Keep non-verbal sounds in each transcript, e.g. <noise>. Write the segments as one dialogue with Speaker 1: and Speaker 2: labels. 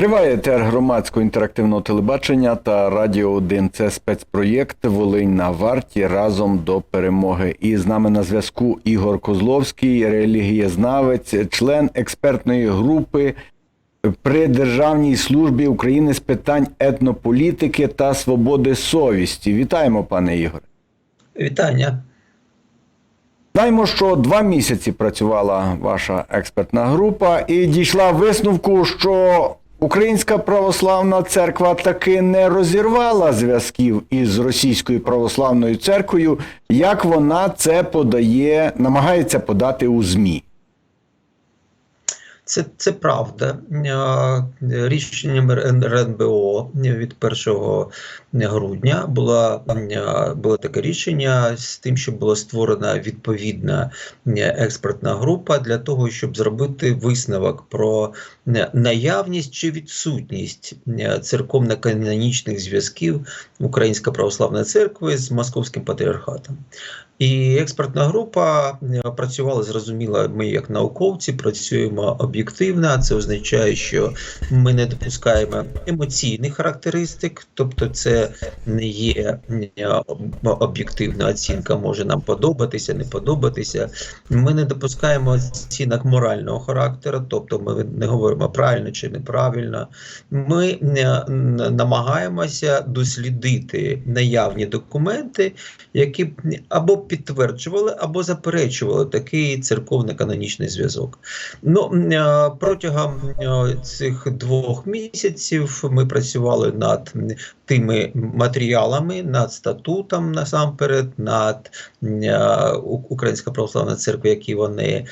Speaker 1: Триває етер громадського інтерактивного телебачення та Радіо 1. Це спецпроєкт Волинь на варті разом до перемоги. І з нами на зв'язку Ігор Козловський, релігієзнавець, член експертної групи при Державній службі України з питань етнополітики та свободи совісті. Вітаємо, пане Ігоре.
Speaker 2: Вітання.
Speaker 1: Знаємо, що два місяці працювала ваша експертна група і дійшла висновку, що Українська православна церква таки не розірвала зв'язків із російською православною церквою, як вона це подає, намагається подати у ЗМІ.
Speaker 2: Це це правда. Рішенням РНБО від 1 грудня було, е, було таке рішення з тим, щоб була створена відповідна експертна група для того, щоб зробити висновок про наявність чи відсутність церковно-канонічних зв'язків Української православної церкви з Московським патріархатом. І експертна група працювала зрозуміло, ми як науковці працюємо об'єктивно. Це означає, що ми не допускаємо емоційних характеристик, тобто це не є об'єктивна оцінка, може нам подобатися, не подобатися. Ми не допускаємо оцінок морального характеру, тобто ми не говоримо правильно чи неправильно. Ми намагаємося дослідити наявні документи, які або підтверджували або заперечували такий церковно-канонічний зв'язок. Ну протягом цих двох місяців ми працювали над тими матеріалами, над статутом насамперед, над Українська православна церква, які вони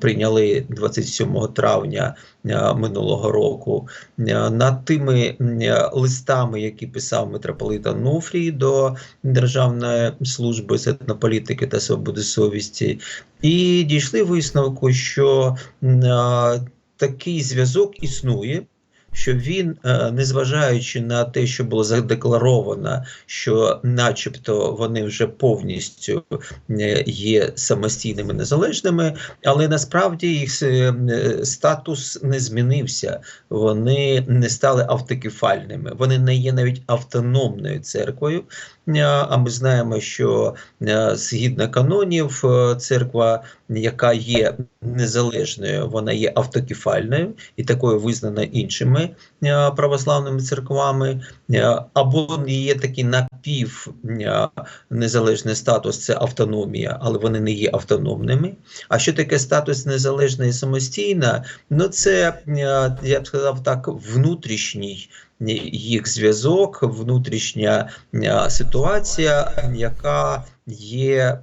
Speaker 2: прийняли 27 травня минулого року, над тими листами, які писав митрополит Ануфрій до Державної служби з етнополітики та свободи совісті, і дійшли висновку, що такий зв'язок існує що він, е, незважаючи на те, що було задекларовано, що, начебто, вони вже повністю е, є самостійними незалежними, але насправді їх е, статус не змінився. Вони не стали автокефальними, вони не є навіть автономною церквою. А ми знаємо, що згідно канонів, церква, яка є незалежною, вона є автокефальною і такою визнана іншими православними церквами, або є такий напів незалежний статус це автономія, але вони не є автономними. А що таке статус незалежна і самостійна? Ну це я б сказав так, внутрішній їх зв'язок, внутрішня ситуація, яка є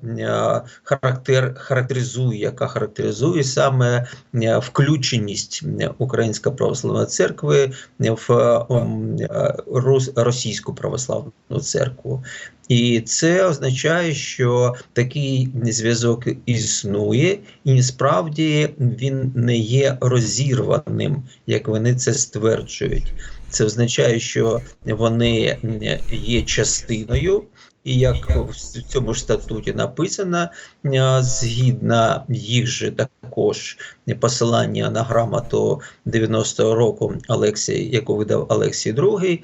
Speaker 2: характер, характеризує, яка характеризує саме включеність Української православної церкви в російську православну церкву. І це означає, що такий зв'язок існує, і насправді він не є розірваним, як вони це стверджують. Це означає, що вони є частиною, і як в цьому ж статуті написано, згідно їх же також посилання на грамоту 90-го року Олексій, яку видав Олексій II,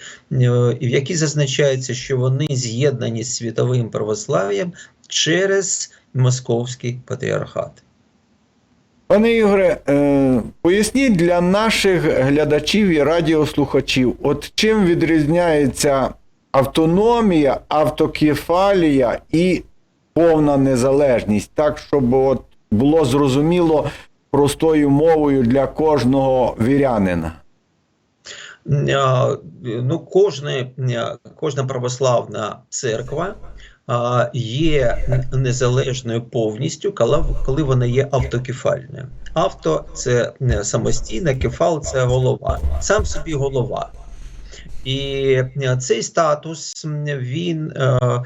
Speaker 2: в якій зазначається, що вони з'єднані з світовим православ'ям через московський патріархат.
Speaker 1: Пане Ігоре, е, поясніть для наших глядачів і радіослухачів, от чим відрізняється автономія, автокефалія і повна незалежність, так, щоб от було зрозуміло простою мовою для кожного вірянина.
Speaker 2: Ну, кожна, кожна православна церква є незалежною повністю, коли вона є автокефальною. Авто це не самостійна, кефал це голова, сам собі голова. І цей статус він е,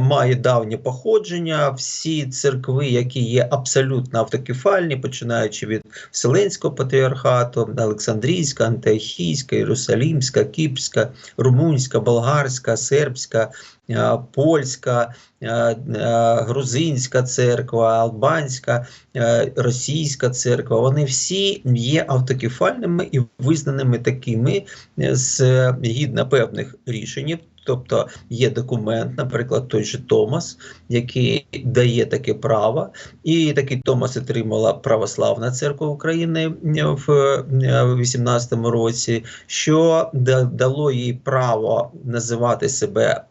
Speaker 2: має давнє походження. Всі церкви, які є абсолютно автокефальні, починаючи від Вселенського патріархату, Олександрійська, Антиохійська, Єрусалімська, Кіпрська, Румунська, Болгарська, Сербська, Польська, е, е, Грузинська церква, Албанська, е, Російська церква, вони всі є автокефальними і визнаними такими е, з гідно певних рішень. Тобто є документ, наприклад, той же Томас, який дає таке право, і такий Томас отримала Православна церква України в е, 18 році, що дало їй право називати себе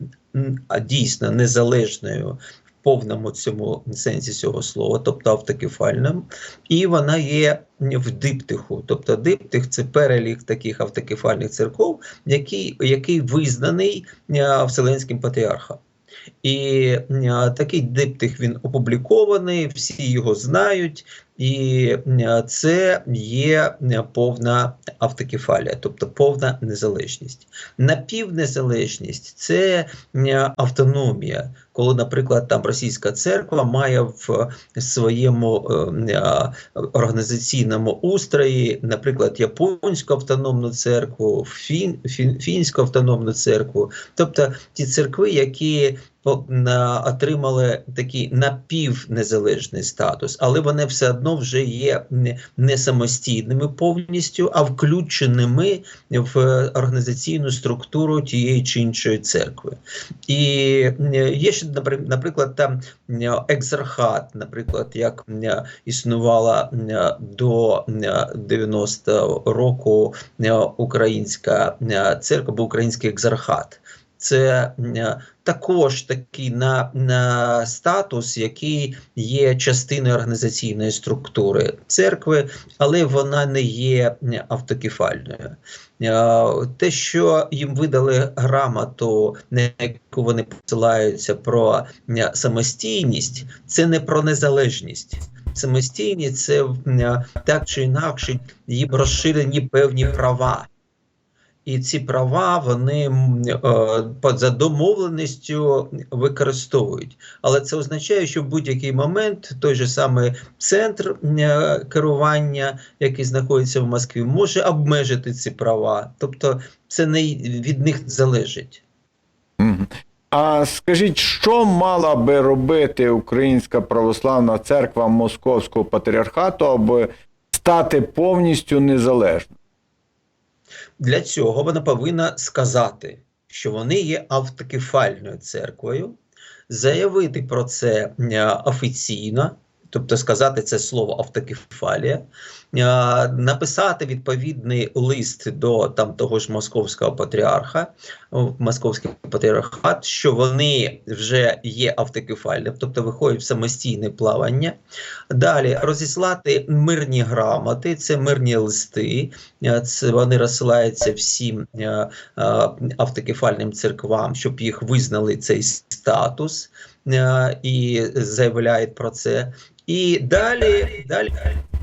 Speaker 2: дійсно незалежною в повному цьому сенсі цього слова, тобто автокефальним, і вона є в диптиху. Тобто диптих це перелік таких автокефальних церков, який, який визнаний е, Вселенським патріархом. І е, такий диптих він опублікований, всі його знають, і це є повна автокефалія, тобто повна незалежність. Напівнезалежність це автономія, коли, наприклад, там російська церква має в своєму організаційному устрої, наприклад, японську автономну церкву, фін, фін, фінську автономну церкву, тобто ті церкви, які отримали такий напівнезалежний статус, але вони все одно вже є не, самостійними повністю, а включеними в організаційну структуру тієї чи іншої церкви. І е, є ще, напри- наприклад, там е, екзархат, наприклад, як е, існувала до е, 90 року українська церква, або український екзархат. Це також такий на, на статус, який є частиною організаційної структури церкви, але вона не є автокефальною. Те, що їм видали грамоту, на яку вони посилаються про самостійність, це не про незалежність. Самостійність це так чи інакше їм розширені певні права. І ці права вони е, за домовленістю використовують. Але це означає, що в будь-який момент той же самий центр е, керування, який знаходиться в Москві, може обмежити ці права. Тобто це не від них залежить.
Speaker 1: А скажіть, що мала би робити Українська православна церква Московського патріархату, аби стати повністю незалежною?
Speaker 2: Для цього вона повинна сказати, що вони є автокефальною церквою, заявити про це е, офіційно, тобто сказати це слово автокефалія, написати відповідний лист до там того ж московського патріарха, московський патріархат, що вони вже є автокефальним, тобто виходять в самостійне плавання. Далі розіслати мирні грамоти, це мирні листи, е, це вони розсилаються всім е, е, автокефальним церквам, щоб їх визнали цей статус е, і заявляють про це. І далі, далі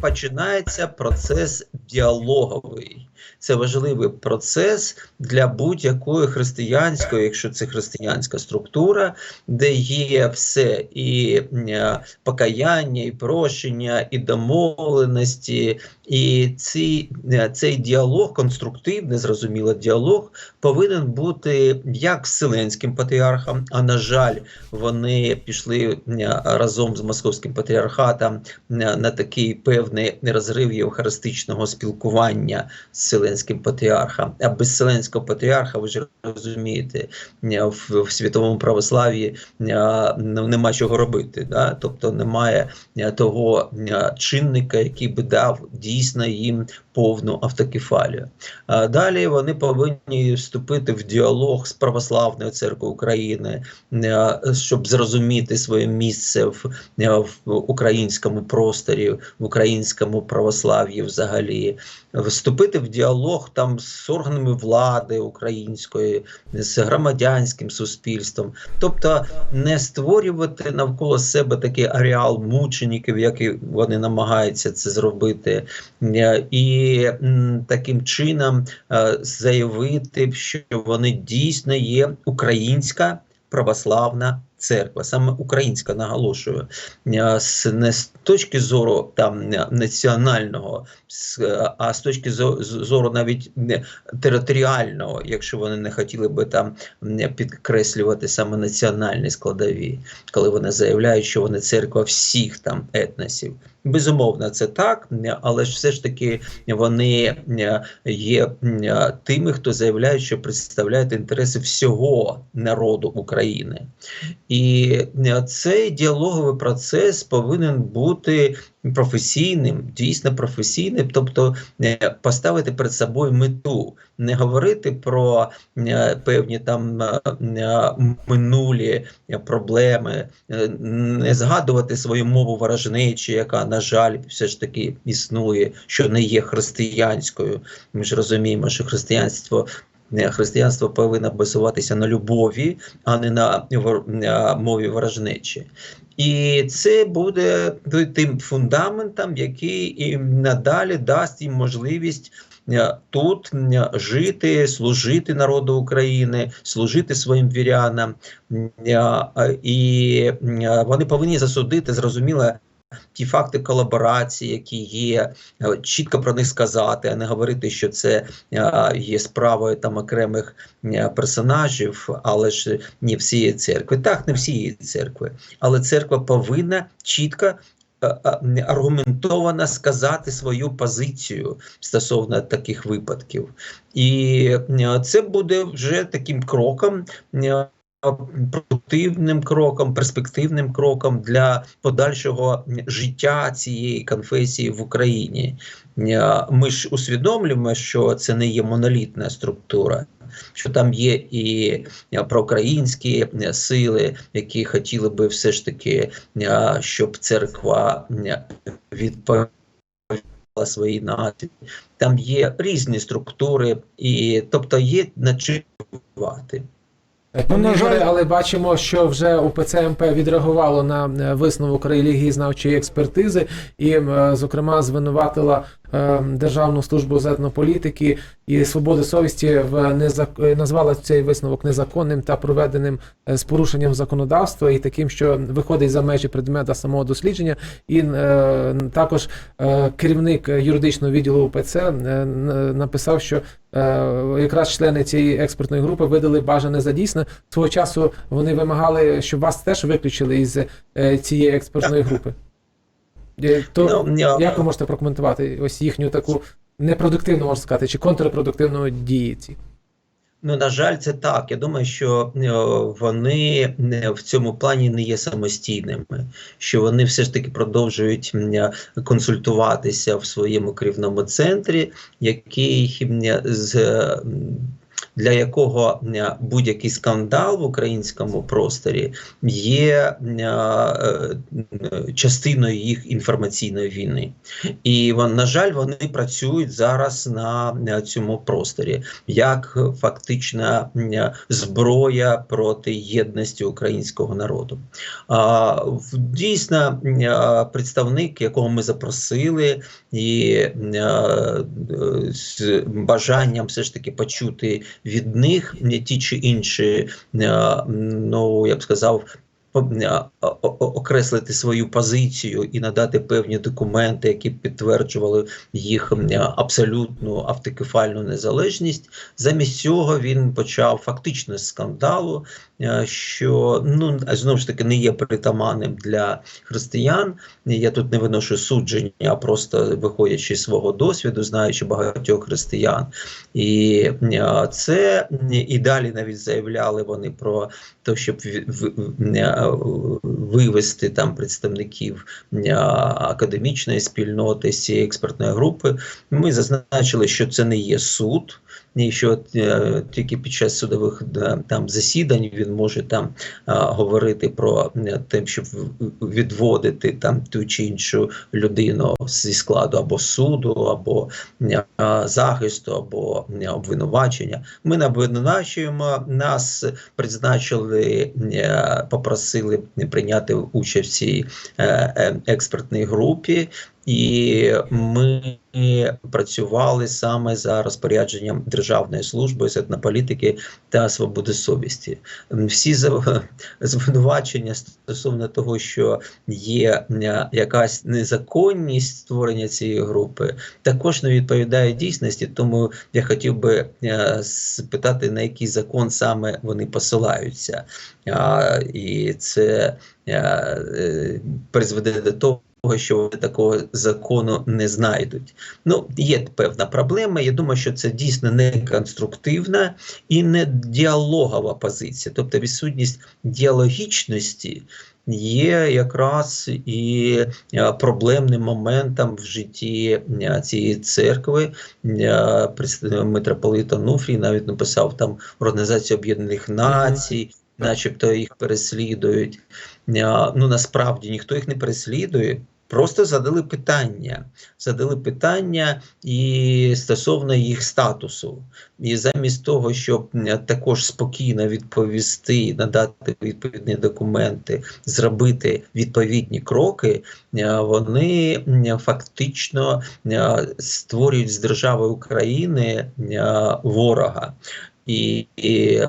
Speaker 2: починається процес діалоговий. Це важливий процес для будь-якої християнської, якщо це християнська структура, де є все і е, покаяння, і прощення, і домовленості, і ці, е, цей діалог, конструктивний, зрозуміло, діалог повинен бути як Вселенським патріархом, а на жаль, вони пішли е, разом з московським патріархатом на такий певний розрив євхаристичного спілкування з Вселенським патріархом. А без Вселенського патріарха, ви ж розумієте, в, в світовому православ'ї ну, нема чого робити. Да? Тобто немає того чинника, який би дав дійсно їм повну автокефалію. А далі вони повинні вступити в діалог з православною церквою України, щоб зрозуміти своє місце в, в українському просторі, в українському православ'ї взагалі, вступити в діалог там з органами влади української, з громадянським суспільством, тобто не створювати навколо себе такий ареал мучеників, який вони намагаються це зробити, Е, і таким чином е, заявити, що вони дійсно є українська православна церква, саме українська наголошую, Е, з не з точки зору там е, національного, е, а з точки зору навіть не територіального, якщо вони не хотіли би там підкреслювати саме національні складові, коли вони заявляють, що вони церква всіх там етносів. Безумовно, це так, але ж все ж таки вони є тими, хто заявляє, що представляють інтереси всього народу України. І е, цей діалоговий процес повинен бути професійним, дійсно професійним, тобто е, поставити перед собою мету, не говорити про е, певні там минулі проблеми, не згадувати свою мову ворожнечі, яка, на жаль, все ж таки існує, що не є християнською. Ми ж розуміємо, що християнство. Е, Християнство повинно базуватися на любові, а не на мові ворожнечі. І це буде тим фундаментом, який і надалі дасть їм можливість е, тут е, жити, служити народу України, служити своїм вірянам. І вони повинні засудити, зрозуміло, ті факти колаборації, які є, е, чітко про них сказати, а не говорити, що це е, є справою там окремих е, персонажів, але ж не всієї церкви. Так, не всієї церкви, але церква повинна чітко. Аргументовано сказати свою позицію стосовно таких випадків, і це буде вже таким кроком, продуктивним кроком, перспективним кроком для подальшого життя цієї конфесії в Україні. Е, Ми ж усвідомлюємо, що це не є монолітна структура. Що там є і е, проукраїнські е, сили, які хотіли би все ж таки, щоб церква відповідала своїй нації. Там є різні структури, і тобто є над чим воювати.
Speaker 1: Ну, на жаль-
Speaker 3: але бачимо, що вже УПЦ МП відреагувало на висновок висновок релігієзнавчої експертизи і, е, зокрема, звинуватила е, Державну службу з етнополітики і свободи совісті в незак... е, назвала цей висновок незаконним та проведеним е, з порушенням законодавства і таким, що виходить за межі предмета самого дослідження. І е, також е, керівник юридичного відділу УПЦ е, написав, що е, якраз члени цієї експертної групи видали бажане за дійсне. Свого часу вони вимагали, щоб вас теж виключили із е, цієї експертної групи. Е, То
Speaker 2: Ну,
Speaker 3: як ви можете прокоментувати ось їхню таку непродуктивну, можна сказати, чи контрпродуктивну дії ці?
Speaker 2: Ну, на жаль, це так. Я думаю, що е, вони е, в цьому плані не є самостійними, що вони все ж таки продовжують консультуватися в своєму керівному центрі, який з. Для якого е, будь-який скандал в українському просторі є е, е, частиною їх інформаційної війни, і на жаль, вони працюють зараз на цьому просторі як фактична зброя проти єдності українського народу. Дійсно, представник, якого ми запросили, і з бажанням все ж таки почути від них ті чи інші, е, ну я б сказав. Окреслити свою позицію і надати певні документи, які підтверджували їх абсолютну автокефальну незалежність. Замість цього він почав фактично з скандалу, е, що ну знову ж таки не є притаманним для християн. Я тут не виношу судження, а просто виходячи з свого досвіду, знаючи багатьох християн. І це і далі навіть заявляли вони про те, щоб в- вивести там представників е, академічної спільноти з цієї експертної групи. Ми зазначили, що це не є суд, і що е, тільки під час судових там засідань він може там говорити про те, щоб відводити там ту чи іншу людину зі складу або суду, або е, захисту, або е, обвинувачення. Ми не обвинувачуємо, нас призначили, попросили прийняти участь в цій е, е, експертній групі. І ми працювали саме за розпорядженням Державної служби з етнополітики та свободи совісті. Всі <laughs> звинувачення стосовно того, що є якась незаконність створення цієї групи, також не відповідає дійсності. Тому я хотів би е, спитати, на який закон саме вони посилаються. І це е, е, призведе до того. Що вони такого закону не знайдуть. Ну, є певна проблема. Я думаю, що це дійсно не конструктивна і не діалогова позиція. Тобто відсутність діалогічності є якраз і е, проблемним моментом в житті е, цієї церкви. Е, митрополита Нуфрій навіть написав там Організацію Об'єднаних Націй, начебто їх переслідують. Ну насправді ніхто їх не переслідує. Просто задали питання, задали питання і стосовно їх статусу. І замість того, щоб також спокійно відповісти, надати відповідні документи, зробити відповідні кроки, е, вони фактично е, створюють з держави України е, ворога. І, і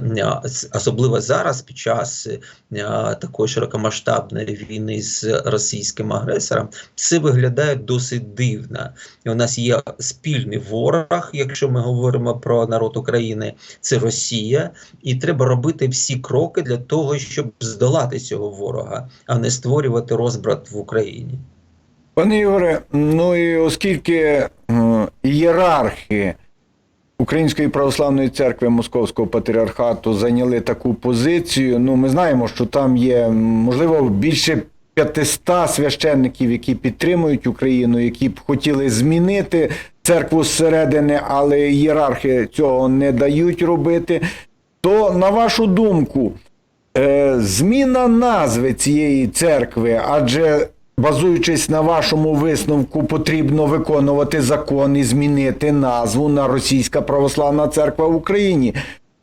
Speaker 2: особливо зараз, під час е, такої широкомасштабної війни з російським агресором, це виглядає досить дивно. І у нас є спільний ворог, якщо ми говоримо про народ України, це Росія, і треба робити всі кроки для того, щоб здолати цього ворога, а не створювати розбрат в Україні.
Speaker 1: Пане Ігоре, ну і оскільки ієрархи Української православної церкви Московського патріархату зайняли таку позицію, ну ми знаємо, що там є можливо більше 500 священників, які підтримують Україну, які б хотіли змінити церкву зсередини, але ієрархи цього не дають робити. То, на вашу думку, Е, зміна назви цієї церкви, адже базуючись на вашому висновку, потрібно виконувати закон і змінити назву на Російська Православна Церква в Україні.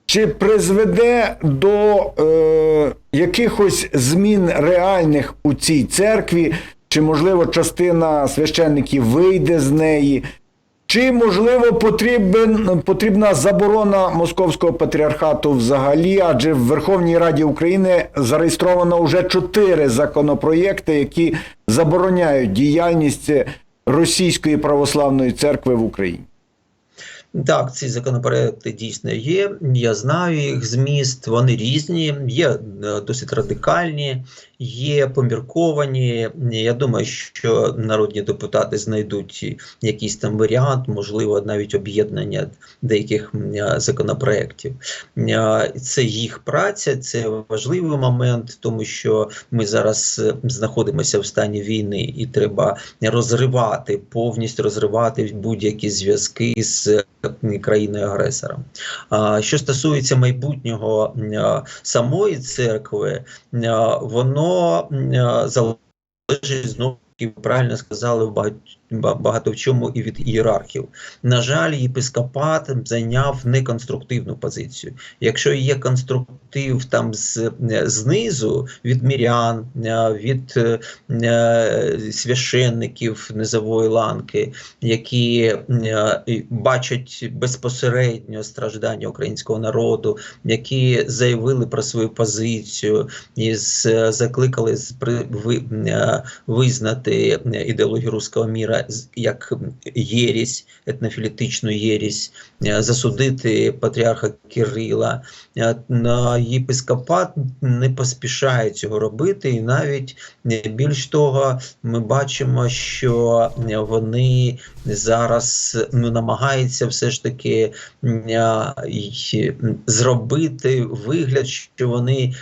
Speaker 1: Чи призведе до е, якихось змін реальних у цій церкві, чи можливо частина священників вийде з неї? Чи можливо потрібен потрібна заборона московського патріархату взагалі? Адже в Верховній Раді України зареєстровано вже чотири законопроєкти, які забороняють діяльність Російської православної церкви в Україні.
Speaker 2: Так, ці законопроекти дійсно є. Я знаю їх зміст, вони різні, є е, досить радикальні, є помірковані. Я думаю, що народні депутати знайдуть якийсь там варіант, можливо, навіть об'єднання деяких е, законопроєктів. Е, Це їх праця, це важливий момент, тому що ми зараз е, знаходимося в стані війни, і треба розривати повністю розривати будь-які зв'язки з країною-агресором. А Що стосується майбутнього самої церкви, а, воно залежить знову. Ви правильно сказали в багать, ба- багато в чому і від ієрархів. На жаль, єпископат зайняв неконструктивну позицію. Якщо є конструктив там з, знизу від мірян, е, від е, е, священників низової ланки, які е, бачать безпосередньо страждання українського народу, які заявили про свою позицію і закликали е, визнати е, ідеологію руського міра як єрість, етнофілітичну єрість, е, засудити патріарха Кирила. Е, єпископат не поспішає цього робити, і навіть е, більш того, ми бачимо, що вони зараз ну, намагаються все ж таки зробити вигляд, що вони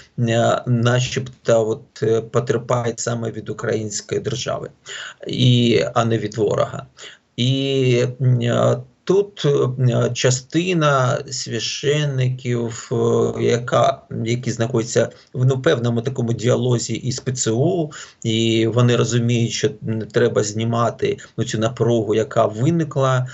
Speaker 2: начебто от, потерпають саме від української держави, і, а не від ворога. І е, тут е, частина священників, е, яка, які знаходяться в ну, певному такому діалозі із ПЦУ, і вони розуміють, що треба знімати ну, цю напругу, яка виникла е,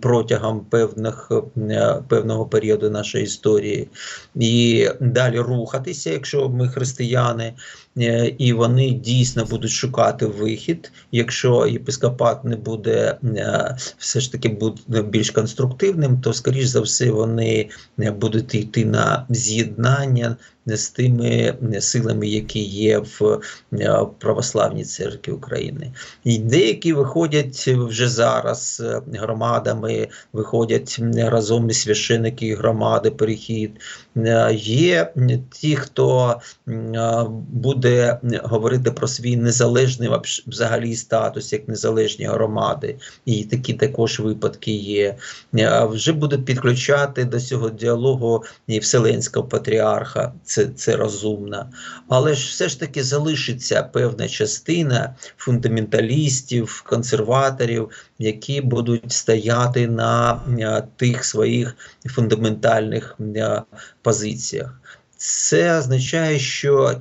Speaker 2: протягом певних, е, певного періоду нашої історії, і далі рухатися, якщо ми християни, е, і вони дійсно будуть шукати вихід, якщо єпископат не буде е, все ж таки буде більш конструктивним, то скоріш за все вони е, будуть йти на з'єднання з тими е, силами, які є в е, православній церкві України. І деякі виходять вже зараз е, громадами, виходять разом священики громади, перехід. Е, Є ті, хто е, буде говорити про свій незалежний взагалі статус як незалежні громади, і такі також випадки є. Е, Вже будуть підключати до цього діалогу і Вселенського патріарха, це, це розумно. Але ж все ж таки залишиться певна частина фундаменталістів, консерваторів, які будуть стояти на е, тих своїх фундаментальних е, позиціях. Це означає, що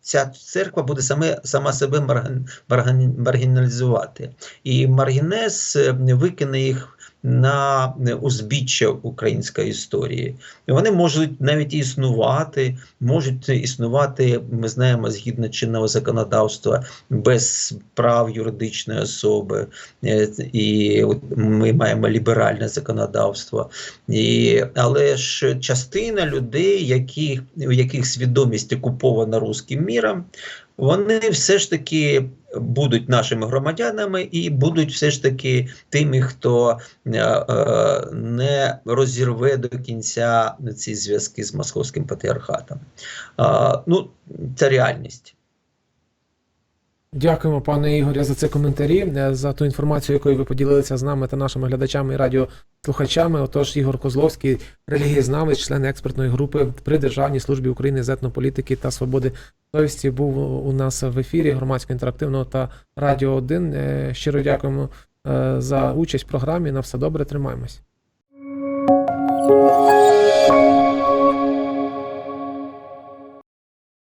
Speaker 2: ця церква буде саме, сама себе маргін, маргін, маргіналізувати. І маргінез е, викине їх на е, узбіччя української історії. Вони можуть навіть існувати, можуть існувати, ми знаємо, згідно чинного законодавства, без прав юридичної особи. Е, І ми маємо ліберальне законодавство. І, але ж частина людей, які, у яких свідомість окупована руським міром, вони все ж таки будуть нашими громадянами і будуть все ж таки тими, хто е, е, не розірве до кінця ці зв'язки з московським патріархатом. Ну, це реальність.
Speaker 3: Дякуємо, пане Ігоря, за ці коментарі, е, за ту інформацію, якою ви поділилися з нами та нашими глядачами і радіослухачами. Отож, Ігор Козловський, релігієзнавець, член експертної групи при Державній службі України з етнополітики та свободи совісті, був у нас в ефірі громадського інтерактивного та радіо 1. Е, Щиро дякуємо е, за участь в програмі. На все добре, тримаємось.